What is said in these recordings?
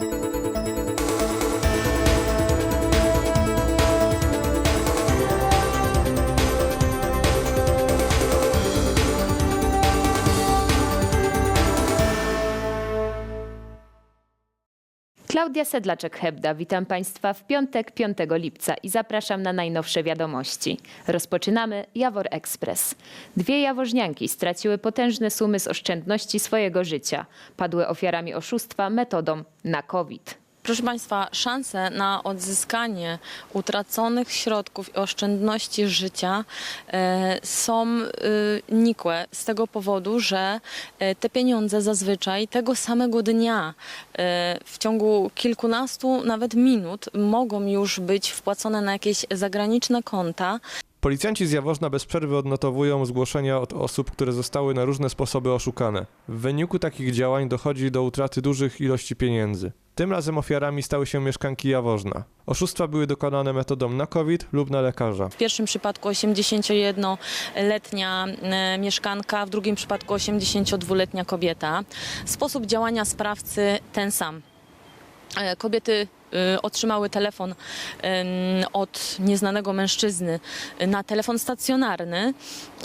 thank you Klaudia Sedlaczek-Hebda, witam Państwa w piątek 5 lipca i zapraszam na najnowsze wiadomości. Rozpoczynamy Jawor Express. Dwie jaworznianki straciły potężne sumy z oszczędności swojego życia. Padły ofiarami oszustwa metodą na COVID. Proszę Państwa, szanse na odzyskanie utraconych środków i oszczędności życia e, są e, nikłe z tego powodu, że e, te pieniądze zazwyczaj tego samego dnia w ciągu kilkunastu nawet minut mogą już być wpłacone na jakieś zagraniczne konta. Policjanci z Jaworzna bez przerwy odnotowują zgłoszenia od osób, które zostały na różne sposoby oszukane. W wyniku takich działań dochodzi do utraty dużych ilości pieniędzy. Tym razem ofiarami stały się mieszkanki Jaworzna. Oszustwa były dokonane metodą na COVID lub na lekarza. W pierwszym przypadku 81-letnia e, mieszkanka, w drugim przypadku 82-letnia kobieta. Sposób działania sprawcy ten sam. E, Kobiety otrzymały telefon od nieznanego mężczyzny na telefon stacjonarny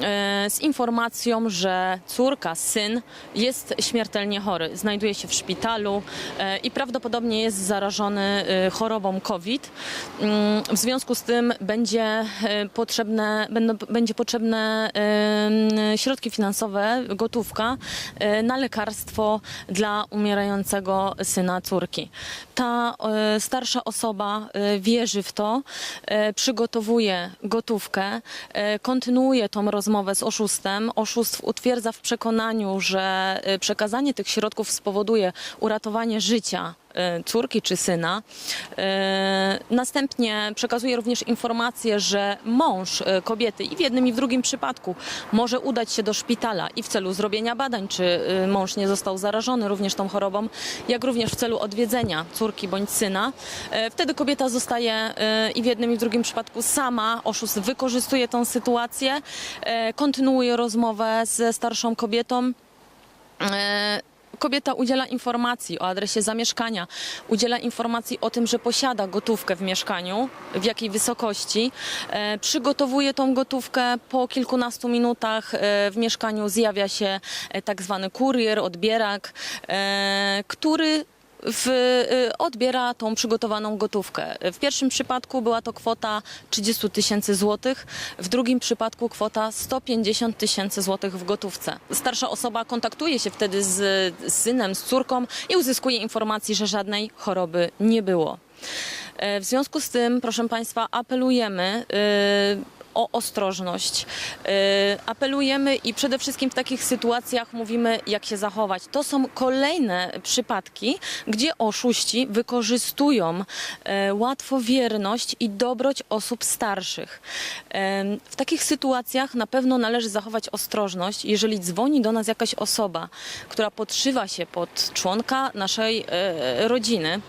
e, z informacją, że córka, syn jest śmiertelnie chory. Znajduje się w szpitalu e, i prawdopodobnie jest zarażony chorobą COVID. W związku z tym będzie potrzebne, będą, będzie potrzebne środki finansowe, gotówka na lekarstwo dla umierającego syna córki. Ta starsza osoba e, wierzy w to, e, przygotowuje gotówkę, e, kontynuuje tą rozmowę z oszustem. Oszust utwierdza w przekonaniu, że przekazanie tych środków spowoduje uratowanie życia córki czy syna. E, Następnie przekazuje również informację, że mąż e, kobiety i w jednym i w drugim przypadku może udać się do szpitala i w celu zrobienia badań, czy e, mąż nie został zarażony również tą chorobą, jak również w celu odwiedzenia córki bądź syna. E, Wtedy kobieta zostaje e, i w jednym i w drugim przypadku sama. Oszust wykorzystuje tą sytuację, e, kontynuuje rozmowę ze starszą kobietą. Kobieta udziela informacji o adresie zamieszkania, udziela informacji o tym, że posiada gotówkę w mieszkaniu, w jakiej wysokości. E, przygotowuje tą gotówkę. Po kilkunastu minutach e, w mieszkaniu zjawia się e, tak zwany kurier, odbierak, e, który w, y, odbiera tą przygotowaną gotówkę. W pierwszym przypadku była to kwota 30 tysięcy złotych, w drugim przypadku kwota 150 tysięcy złotych w gotówce. Starsza osoba kontaktuje się wtedy z, z synem, z córką i uzyskuje informacji, że żadnej choroby nie było. E, W związku z tym, proszę Państwa, apelujemy y, o ostrożność. Y, Apelujemy i przede wszystkim w takich sytuacjach mówimy, jak się zachować. To są kolejne przypadki, gdzie oszuści wykorzystują e, łatwowierność i dobroć osób starszych. Em, W takich sytuacjach na pewno należy zachować ostrożność. Jeżeli dzwoni do nas jakaś osoba, która podszywa się pod członka naszej rodziny,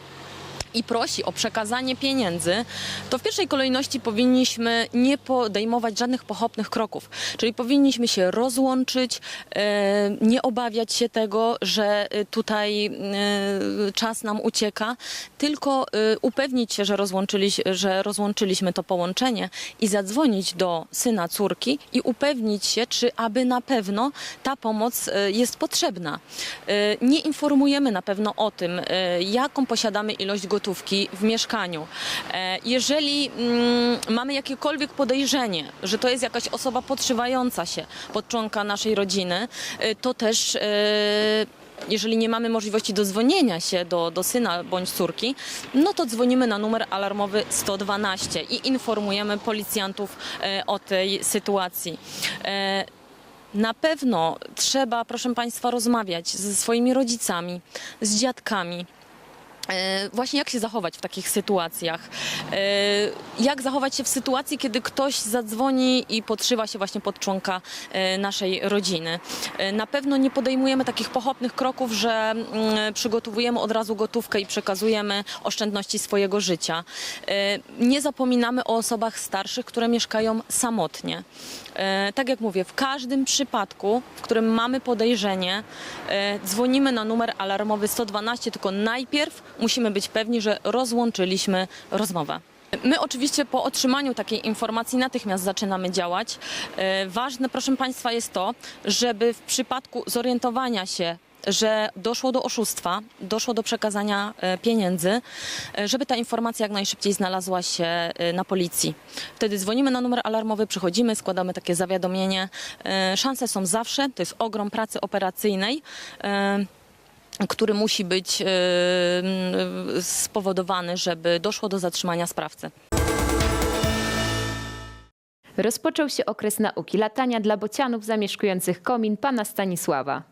i prosi o przekazanie pieniędzy, to w pierwszej kolejności powinniśmy nie podejmować żadnych pochopnych kroków. Czyli powinniśmy się rozłączyć, e, nie obawiać się tego, że e, tutaj e, czas nam ucieka, tylko upewnić się, że, rozłączyliś, że rozłączyliśmy to połączenie i zadzwonić do syna córki i upewnić się, czy aby na pewno ta pomoc jest potrzebna. Nie informujemy na pewno o tym, jaką posiadamy ilość gotówki w mieszkaniu. E, Jeżeli mm, mamy jakiekolwiek podejrzenie, że to jest jakaś osoba podszywająca się pod członka naszej rodziny, e, to też e, jeżeli nie mamy możliwości dodzwonienia się do, do syna bądź córki, no to dzwonimy na numer alarmowy 112 i informujemy policjantów o tej sytuacji. Na pewno trzeba, proszę Państwa, rozmawiać ze swoimi rodzicami, z dziadkami. E, Właśnie jak się zachować w takich sytuacjach? E, Jak zachować się w sytuacji, kiedy ktoś zadzwoni i podszywa się właśnie pod członka e, naszej rodziny? Na pewno nie podejmujemy takich pochopnych kroków, że mm, przygotowujemy od razu gotówkę i przekazujemy oszczędności swojego życia. Nie zapominamy o osobach starszych, które mieszkają samotnie. Tak jak mówię, w każdym przypadku, w którym mamy podejrzenie, dzwonimy na numer alarmowy 112, tylko najpierw musimy być pewni, że rozłączyliśmy rozmowę. My oczywiście po otrzymaniu takiej informacji natychmiast zaczynamy działać. E, Ważne, proszę Państwa, jest to, żeby w przypadku zorientowania się, że doszło do oszustwa, doszło do przekazania e, pieniędzy, e, żeby ta informacja jak najszybciej znalazła się na policji. Wtedy dzwonimy na numer alarmowy, przychodzimy, składamy takie zawiadomienie. Szanse są zawsze, to jest ogrom pracy operacyjnej. Który musi być e, spowodowany, żeby doszło do zatrzymania sprawcy. Rozpoczął się okres nauki latania dla bocianów zamieszkujących komin pana Stanisława.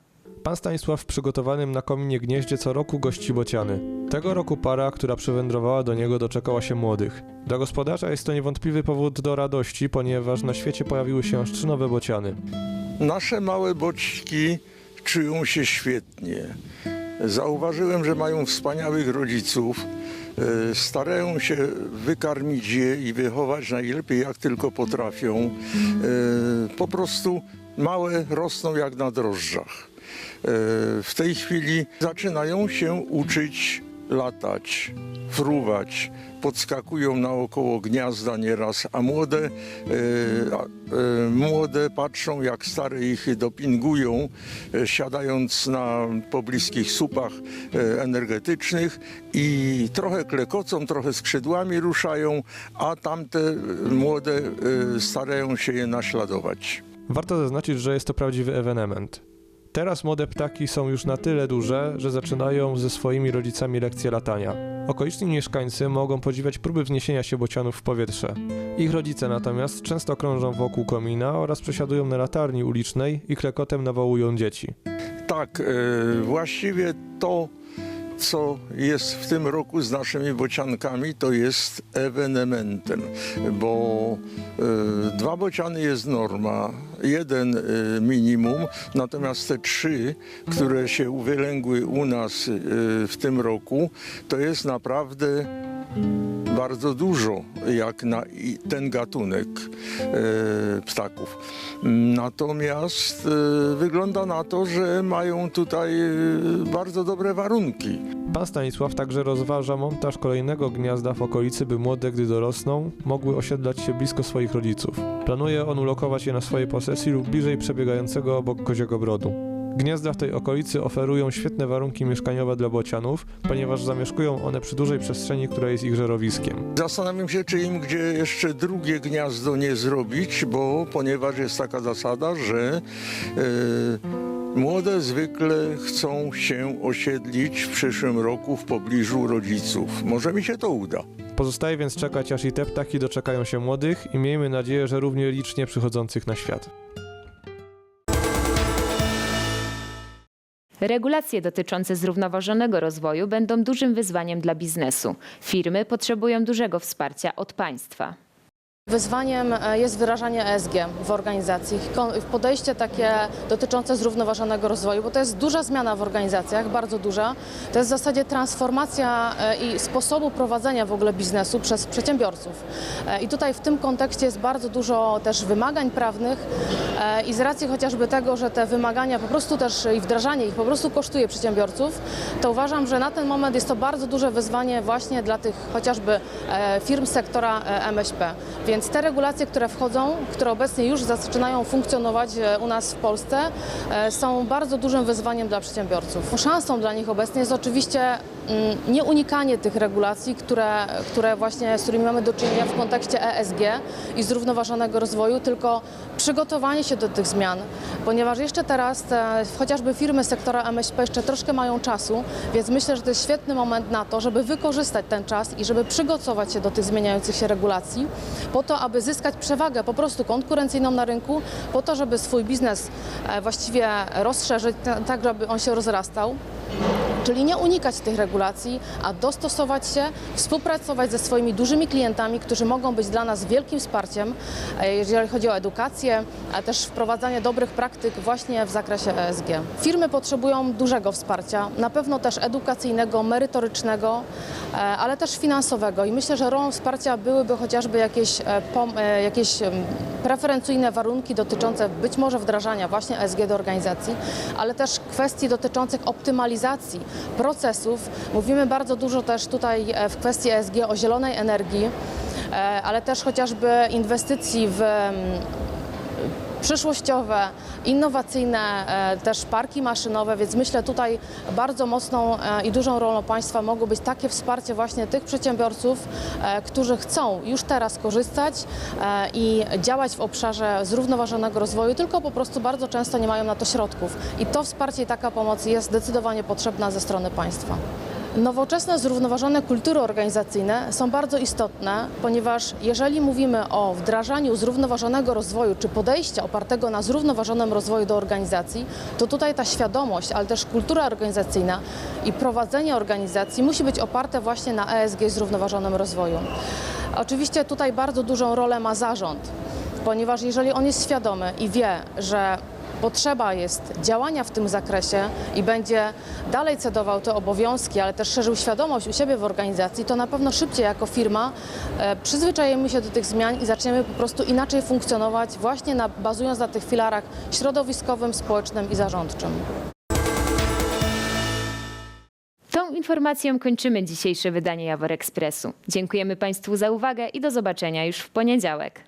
Pan Stanisław w przygotowanym na kominie gnieździe co roku gości bociany. Tego roku para, która przywędrowała do niego, doczekała się młodych. Dla gospodarza jest to niewątpliwy powód do radości, ponieważ na świecie pojawiły się aż trzy nowe bociany. Nasze małe boczki czują się świetnie. Zauważyłem, że mają wspaniałych rodziców. E, Starają się wykarmić je i wychować najlepiej jak tylko potrafią. E, Po prostu małe rosną jak na drożdżach. E, W tej chwili zaczynają się uczyć latać, fruwać, podskakują naokoło gniazda nieraz, a młode, e, e, młode patrzą jak stare ich dopingują, e, siadając na pobliskich supach e, energetycznych i trochę klekocą, trochę skrzydłami ruszają, a tamte młode e, starają się je naśladować. Warto zaznaczyć, że jest to prawdziwy ewenement. Teraz młode ptaki są już na tyle duże, że zaczynają ze swoimi rodzicami lekcje latania. Okoliczni mieszkańcy mogą podziwiać próby wzniesienia się bocianów w powietrze. Ich rodzice natomiast często krążą wokół komina oraz przesiadują na latarni ulicznej i klekotem nawołują dzieci. Tak, e, właściwie to, co jest w tym roku z naszymi bociankami, to jest ewenementem, bo e, dwa bociany jest norma, jeden e, minimum, natomiast te trzy, które się wylęgły u nas e, w tym roku, to jest naprawdę bardzo dużo jak na ten gatunek e, ptaków. Natomiast e, wygląda na to, że mają tutaj e, bardzo dobre warunki. Pan Stanisław także rozważa montaż kolejnego gniazda w okolicy, by młode, gdy dorosną, mogły osiedlać się blisko swoich rodziców. Planuje on ulokować je na swojej posesji lub bliżej przebiegającego obok koziego brodu. Gniazda w tej okolicy oferują świetne warunki mieszkaniowe dla bocianów, ponieważ zamieszkują one przy dużej przestrzeni, która jest ich żerowiskiem. Zastanawiam się, czy im gdzie jeszcze drugie gniazdo nie zrobić, bo ponieważ jest taka zasada, że e, młode zwykle chcą się osiedlić w przyszłym roku w pobliżu rodziców. Może mi się to uda. Pozostaje więc czekać, aż i te ptaki doczekają się młodych i miejmy nadzieję, że równie licznie przychodzących na świat. Regulacje dotyczące zrównoważonego rozwoju będą dużym wyzwaniem dla biznesu. Firmy potrzebują dużego wsparcia od państwa. Wyzwaniem e, jest wyrażanie ESG w organizacji, podejście takie dotyczące zrównoważonego rozwoju, bo to jest duża zmiana w organizacjach, bardzo duża. To jest w zasadzie transformacja e, i sposobu prowadzenia w ogóle biznesu przez przedsiębiorców. E, I tutaj w tym kontekście jest bardzo dużo też wymagań prawnych i z racji chociażby tego, że te wymagania po prostu też i wdrażanie ich po prostu kosztuje przedsiębiorców, to uważam, że na ten moment jest to bardzo duże wyzwanie właśnie dla tych chociażby firm sektora MŚP. Więc te regulacje, które wchodzą, które obecnie już zaczynają funkcjonować e, u nas w Polsce, e, są bardzo dużym wyzwaniem dla przedsiębiorców. Szansą dla nich obecnie jest oczywiście mm, nie unikanie tych regulacji, które, które właśnie, z którymi mamy do czynienia w kontekście ESG i zrównoważonego rozwoju, tylko przygotowanie się do tych zmian, ponieważ jeszcze teraz te, chociażby firmy sektora MŚP jeszcze troszkę mają czasu, więc myślę, że to jest świetny moment na to, żeby wykorzystać ten czas i żeby przygotować się do tych zmieniających się regulacji, po to, aby zyskać przewagę po prostu konkurencyjną na rynku, po to, żeby swój biznes e, właściwie rozszerzyć, ta- tak żeby on się rozrastał. Czyli nie unikać tych regulacji, a dostosować się, współpracować ze swoimi dużymi klientami, którzy mogą być dla nas wielkim wsparciem, e, jeżeli chodzi o edukację, a też wprowadzanie dobrych praktyk właśnie w zakresie ESG. Firmy potrzebują dużego wsparcia, na pewno też edukacyjnego, merytorycznego, e, ale też finansowego i myślę, że rolą wsparcia byłyby chociażby jakieś, e, jakieś preferencyjne warunki dotyczące być może wdrażania właśnie ESG do organizacji, ale też kwestii dotyczących optymalizacji procesów. Mówimy bardzo dużo też tutaj e, w kwestii ESG o zielonej energii, e, ale też chociażby inwestycji w przyszłościowe, innowacyjne e, też parki maszynowe, więc myślę tutaj bardzo mocną e, i dużą rolą państwa mogło być takie wsparcie właśnie tych przedsiębiorców, e, którzy chcą już teraz korzystać i działać w obszarze zrównoważonego rozwoju, tylko po prostu bardzo często nie mają na to środków. I to wsparcie i taka pomoc jest zdecydowanie potrzebna ze strony państwa. Nowoczesne, zrównoważone kultury organizacyjne są bardzo istotne, ponieważ jeżeli mówimy o wdrażaniu zrównoważonego rozwoju czy podejścia opartego na zrównoważonym rozwoju do organizacji, to tutaj ta świadomość, ale też kultura organizacyjna i prowadzenie organizacji musi być oparte właśnie na ESG zrównoważonym rozwoju. Oczywiście tutaj bardzo dużą rolę ma zarząd, ponieważ jeżeli on jest świadomy i wie, że potrzeba jest działania w tym zakresie i będzie dalej cedował te obowiązki, ale też szerzył świadomość u siebie w organizacji, to na pewno szybciej jako firma e, przyzwyczajemy się do tych zmian i zaczniemy po prostu inaczej funkcjonować, właśnie na, bazując na tych filarach środowiskowym, społecznym i zarządczym. Tą informacją kończymy dzisiejsze wydanie Jawor Ekspresu. Dziękujemy Państwu za uwagę i do zobaczenia już w poniedziałek.